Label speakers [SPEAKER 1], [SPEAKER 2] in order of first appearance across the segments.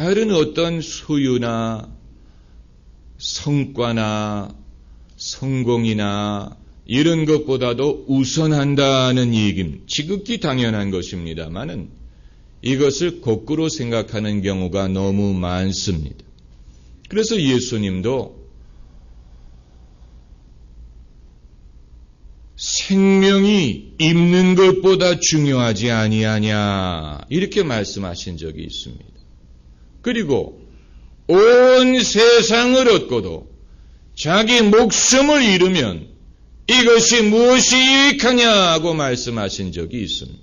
[SPEAKER 1] 다른 어떤 소유나 성과나 성공이나 이런 것보다도 우선한다는 얘기입니다. 지극히 당연한 것입니다만은 이것을 거꾸로 생각하는 경우가 너무 많습니다. 그래서 예수님도 생명이 입는 것보다 중요하지 아니하냐 이렇게 말씀하신 적이 있습니다. 그리고 온 세상을 얻고도 자기 목숨을 잃으면 이것이 무엇이 유익하냐고 말씀하신 적이 있습니다.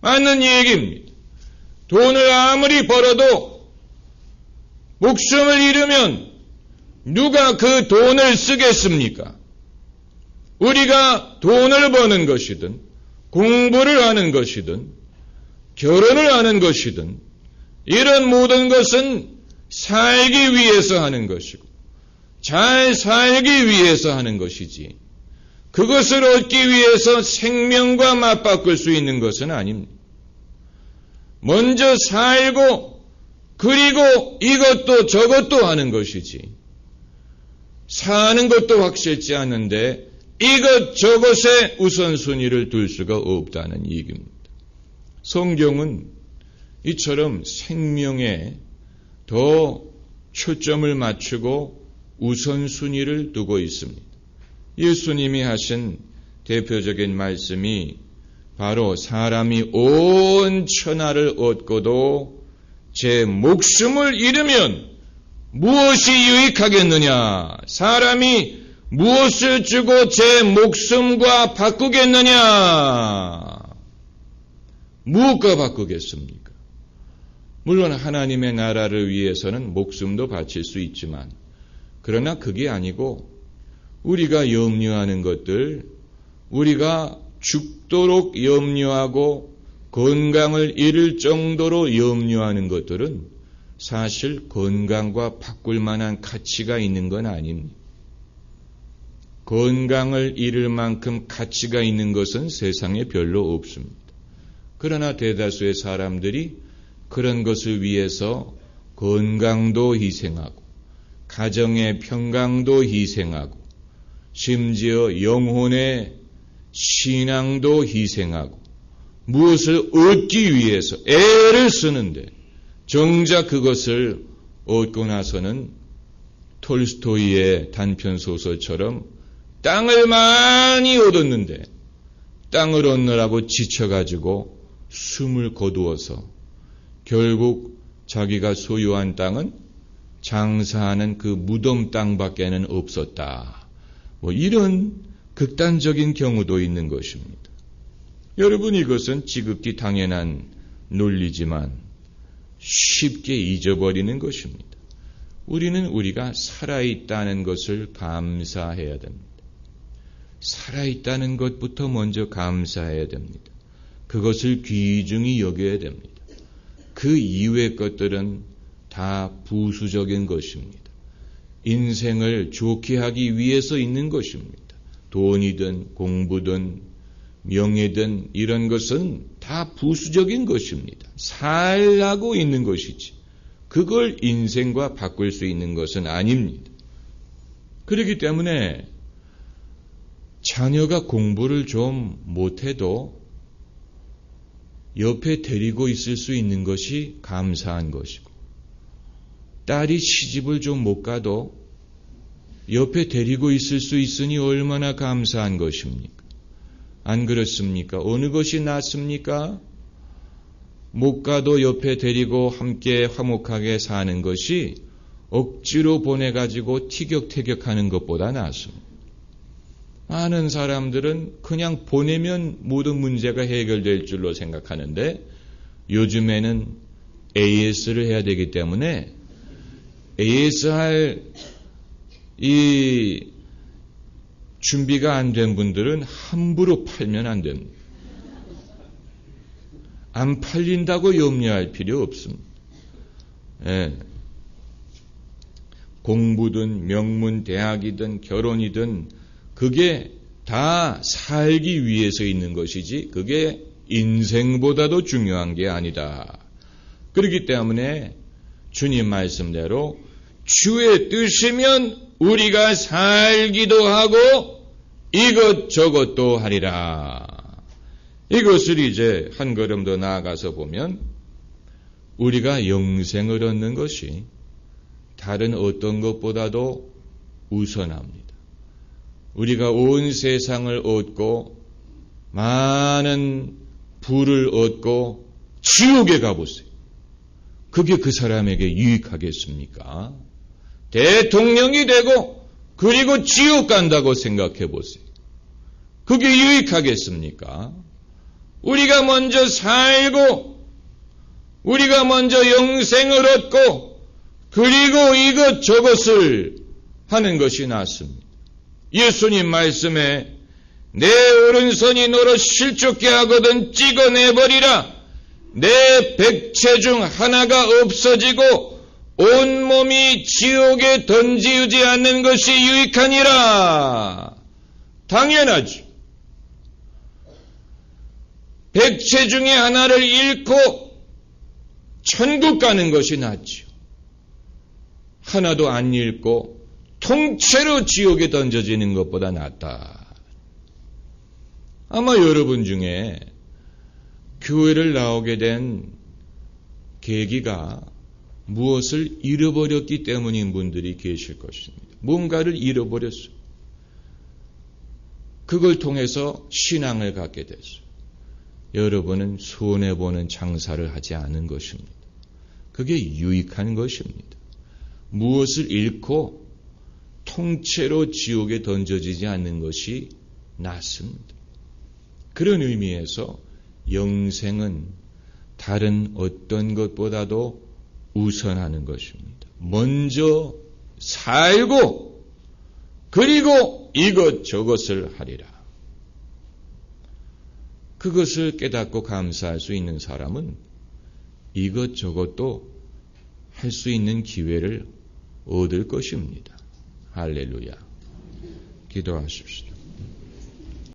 [SPEAKER 1] 맞는 얘기입니다. 돈을 아무리 벌어도 목숨을 잃으면 누가 그 돈을 쓰겠습니까? 우리가 돈을 버는 것이든 공부를 하는 것이든 결혼을 하는 것이든 이런 모든 것은 살기 위해서 하는 것이고 잘 살기 위해서 하는 것이지 그것을 얻기 위해서 생명과 맞바꿀 수 있는 것은 아닙니다. 먼저 살고 그리고 이것도 저것도 하는 것이지 사는 것도 확실치 않은데 이것 저것에 우선순위를 둘 수가 없다는 얘기입니다. 성경은 이처럼 생명에 더 초점을 맞추고 우선순위를 두고 있습니다. 예수님이 하신 대표적인 말씀이 바로 사람이 온 천하를 얻고도 제 목숨을 잃으면 무엇이 유익하겠느냐? 사람이 무엇을 주고 제 목숨과 바꾸겠느냐? 무엇과 바꾸겠습니까? 물론 하나님의 나라를 위해서는 목숨도 바칠 수 있지만, 그러나 그게 아니고, 우리가 염려하는 것들, 우리가 죽도록 염려하고 건강을 잃을 정도로 염려하는 것들은 사실 건강과 바꿀 만한 가치가 있는 건 아닙니다. 건강을 잃을 만큼 가치가 있는 것은 세상에 별로 없습니다. 그러나 대다수의 사람들이 그런 것을 위해서 건강도 희생하고, 가정의 평강도 희생하고, 심지어 영혼의 신앙도 희생하고, 무엇을 얻기 위해서 애를 쓰는데, 정작 그것을 얻고 나서는 톨스토이의 단편 소설처럼 땅을 많이 얻었는데 땅을 얻느라고 지쳐가지고 숨을 거두어서 결국 자기가 소유한 땅은 장사하는 그 무덤 땅밖에는 없었다. 뭐 이런 극단적인 경우도 있는 것입니다. 여러분 이것은 지극히 당연한 논리지만 쉽게 잊어버리는 것입니다. 우리는 우리가 살아있다는 것을 감사해야 됩니다. 살아있다는 것부터 먼저 감사해야 됩니다. 그것을 귀중히 여겨야 됩니다. 그 이외의 것들은 다 부수적인 것입니다. 인생을 좋게 하기 위해서 있는 것입니다. 돈이든 공부든 명예든 이런 것은 다 부수적인 것입니다. 살라고 있는 것이지. 그걸 인생과 바꿀 수 있는 것은 아닙니다. 그렇기 때문에 자녀가 공부를 좀 못해도 옆에 데리고 있을 수 있는 것이 감사한 것이고, 딸이 시집을 좀 못 가도 옆에 데리고 있을 수 있으니 얼마나 감사한 것입니까? 안 그렇습니까? 어느 것이 낫습니까? 못 가도 옆에 데리고 함께 화목하게 사는 것이 억지로 보내가지고 티격태격 하는 것보다 낫습니다. 많은 사람들은 그냥 보내면 모든 문제가 해결될 줄로 생각하는데 요즘에는 AS를 해야 되기 때문에 AS 할 이 준비가 안 된 분들은 함부로 팔면 안 됩니다. 안 팔린다고 염려할 필요 없습니다. 예. 공부든 명문 대학이든 결혼이든 그게 다 살기 위해서 있는 것이지 그게 인생보다도 중요한 게 아니다. 그렇기 때문에 주님 말씀대로 주의 뜻이면 우리가 살기도 하고 이것저것도 하리라. 이것을 이제 한 걸음 더 나아가서 보면 우리가 영생을 얻는 것이 다른 어떤 것보다도 우선합니다. 우리가 온 세상을 얻고 많은 부를 얻고 지옥에 가보세요. 그게 그 사람에게 유익하겠습니까? 대통령이 되고 그리고 지옥 간다고 생각해 보세요. 그게 유익하겠습니까? 우리가 먼저 살고 우리가 먼저 영생을 얻고 그리고 이것 저것을 하는 것이 낫습니다. 예수님 말씀에 내 오른손이 너로 실족게 하거든 찍어내버리라. 내 백체 중 하나가 없어지고 온몸이 지옥에 던지우지 않는 것이 유익하니라. 당연하죠. 백체 중에 하나를 잃고 천국 가는 것이 낫죠. 하나도 안 잃고 통째로 지옥에 던져지는 것보다 낫다. 아마 여러분 중에 교회를 나오게 된 계기가 무엇을 잃어버렸기 때문인 분들이 계실 것입니다. 뭔가를 잃어버렸어요. 그걸 통해서 신앙을 갖게 됐어요. 여러분은 손해보는 장사를 하지 않은 것입니다. 그게 유익한 것입니다. 무엇을 잃고 통째로 지옥에 던져지지 않는 것이 낫습니다. 그런 의미에서 영생은 다른 어떤 것보다도 우선하는 것입니다. 먼저 살고 그리고 이것 저것을 하리라. 그것을 깨닫고 감사할 수 있는 사람은 이것 저것도 할 수 있는 기회를 얻을 것입니다. 할렐루야. 기도하십시오.